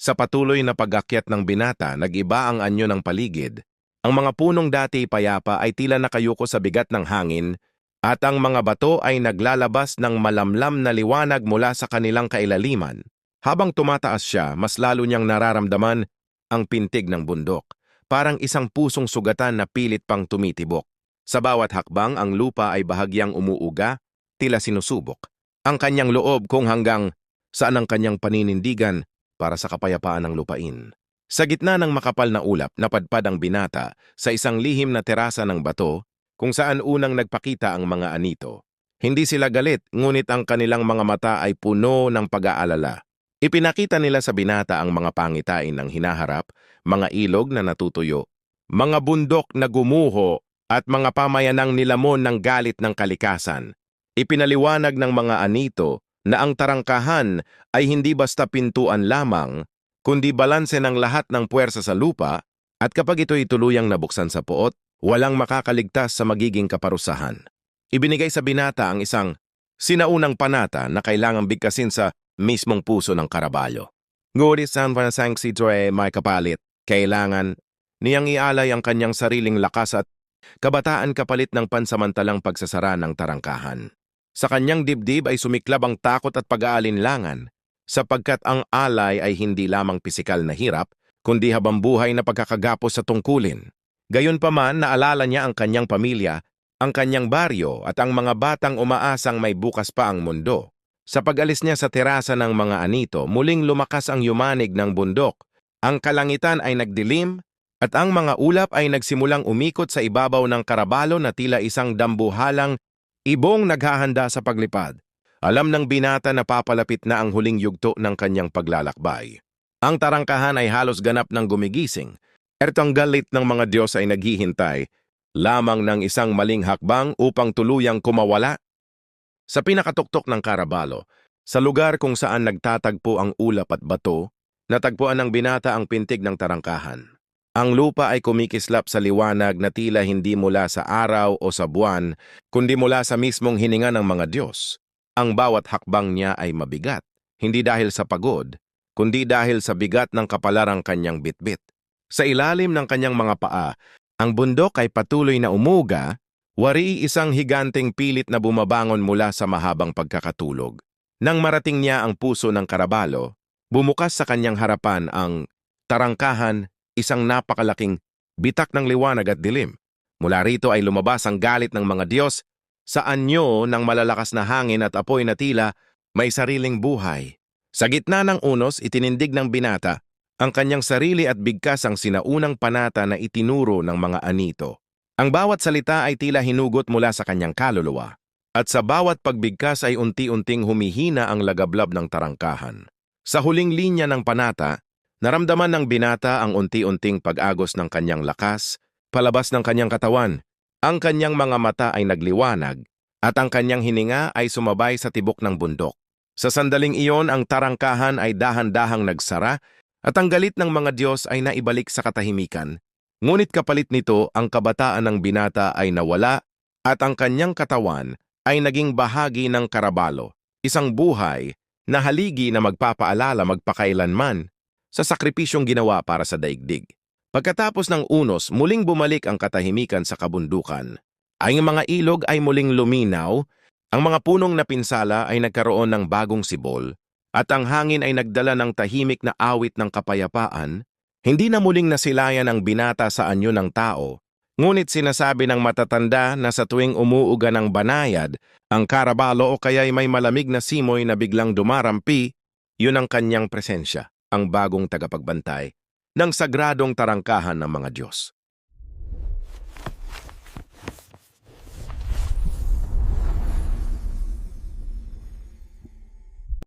Sa patuloy na pag-akyat ng binata, nag-iba ang anyo ng paligid. Ang mga punong dati payapa ay tila nakayuko sa bigat ng hangin at ang mga bato ay naglalabas ng malamlam na liwanag mula sa kanilang kailaliman. Habang tumataas siya, mas lalo niyang nararamdaman ang pintig ng bundok, parang isang pusong sugatan na pilit pang tumitibok. Sa bawat hakbang, ang lupa ay bahagyang umuuga, tila sinusubok. Ang kanyang loob kung hanggang saan ang kanyang paninindigan para sa kapayapaan ng lupain. Sa gitna ng makapal na ulap, napadpad ang binata sa isang lihim na terasa ng bato kung saan unang nagpakita ang mga anito. Hindi sila galit, ngunit ang kanilang mga mata ay puno ng pag-aalala. Ipinakita nila sa binata ang mga pangitain ng hinaharap, mga ilog na natutuyo, mga bundok na gumuho at mga pamayanang nilamon ng galit ng kalikasan. Ipinaliwanag ng mga anito na ang tarangkahan ay hindi basta pintuan lamang, kundi balanse ng lahat ng puwersa sa lupa at kapag ito'y tuluyang nabuksan sa poot, walang makakaligtas sa magiging kaparusahan. Ibinigay sa binata ang isang sinaunang panata na kailangang bigkasin sa mismong puso ng karabalyo. Ngunit San Vanasang si Dre may kapalit, kailangan niyang ialay ang kanyang sariling lakas at kabataan kapalit ng pansamantalang pagsasara ng tarangkahan. Sa kanyang dibdib ay sumiklab ang takot at pag-aalinlangan sapagkat ang alay ay hindi lamang pisikal na hirap, kundi habang buhay na pagkakagapos sa tungkulin. Gayunpaman, naalala niya ang kanyang pamilya, ang kanyang baryo at ang mga batang umaasang may bukas pa ang mundo. Sa pag-alis niya sa terasa ng mga anito, muling lumakas ang yumanig ng bundok. Ang kalangitan ay nagdilim at ang mga ulap ay nagsimulang umikot sa ibabaw ng karabalo na tila isang dambuhalang ibong naghahanda sa paglipad. Alam ng binata na papalapit na ang huling yugto ng kanyang paglalakbay. Ang tarangkahan ay halos ganap ng gumigising. Ertong galit ng mga Diyos ay naghihintay lamang ng isang maling hakbang upang tuluyang kumawala sa pinakatuktok ng Karabalo, sa lugar kung saan nagtatagpo ang ulap at bato, natagpuan ng binata ang pintig ng tarangkahan. Ang lupa ay kumikislap sa liwanag na tila hindi mula sa araw o sa buwan, kundi mula sa mismong hininga ng mga Diyos. Ang bawat hakbang niya ay mabigat, hindi dahil sa pagod, kundi dahil sa bigat ng kapalarang kanyang bitbit. Sa ilalim ng kanyang mga paa, ang bundok ay patuloy na umuga Wari isang higanteng pilit na bumabangon mula sa mahabang pagkakatulog. Nang marating niya ang puso ng karabalo, bumukas sa kanyang harapan ang tarangkahan, isang napakalaking bitak ng liwanag at dilim. Mula rito ay lumabas ang galit ng mga Diyos sa anyo ng malalakas na hangin at apoy na tila may sariling buhay. Sa gitna ng unos, itinindig ng binata ang kanyang sarili at bigkas ang sinaunang panata na itinuro ng mga anito. Ang bawat salita ay tila hinugot mula sa kanyang kaluluwa, at sa bawat pagbigkas ay unti-unting humihina ang lagablab ng tarangkahan. Sa huling linya ng panata, naramdaman ng binata ang unti-unting pag-agos ng kanyang lakas, palabas ng kanyang katawan. Ang kanyang mga mata ay nagliwanag, at ang kanyang hininga ay sumabay sa tibok ng bundok. Sa sandaling iyon, ang tarangkahan ay dahan-dahang nagsara, at ang galit ng mga Diyos ay naibalik sa katahimikan, Ngunit kapalit nito, ang kabataan ng binata ay nawala at ang kanyang katawan ay naging bahagi ng karabalo, isang buhay na haligi na magpapaalala magpakailanman sa sakripisyong ginawa para sa daigdig. Pagkatapos ng unos, muling bumalik ang katahimikan sa kabundukan. Ang mga ilog ay muling luminaw, ang mga punong napinsala ay nagkaroon ng bagong sibol, at ang hangin ay nagdala ng tahimik na awit ng kapayapaan hindi na muling nasilayan ang binata sa anyo ng tao, ngunit sinasabi ng matatanda na sa tuwing umuuga ng banayad, ang karabalo o kaya'y may malamig na simoy na biglang dumarampi, yun ang kanyang presensya, ang bagong tagapagbantay ng sagradong tarangkahan ng mga Diyos.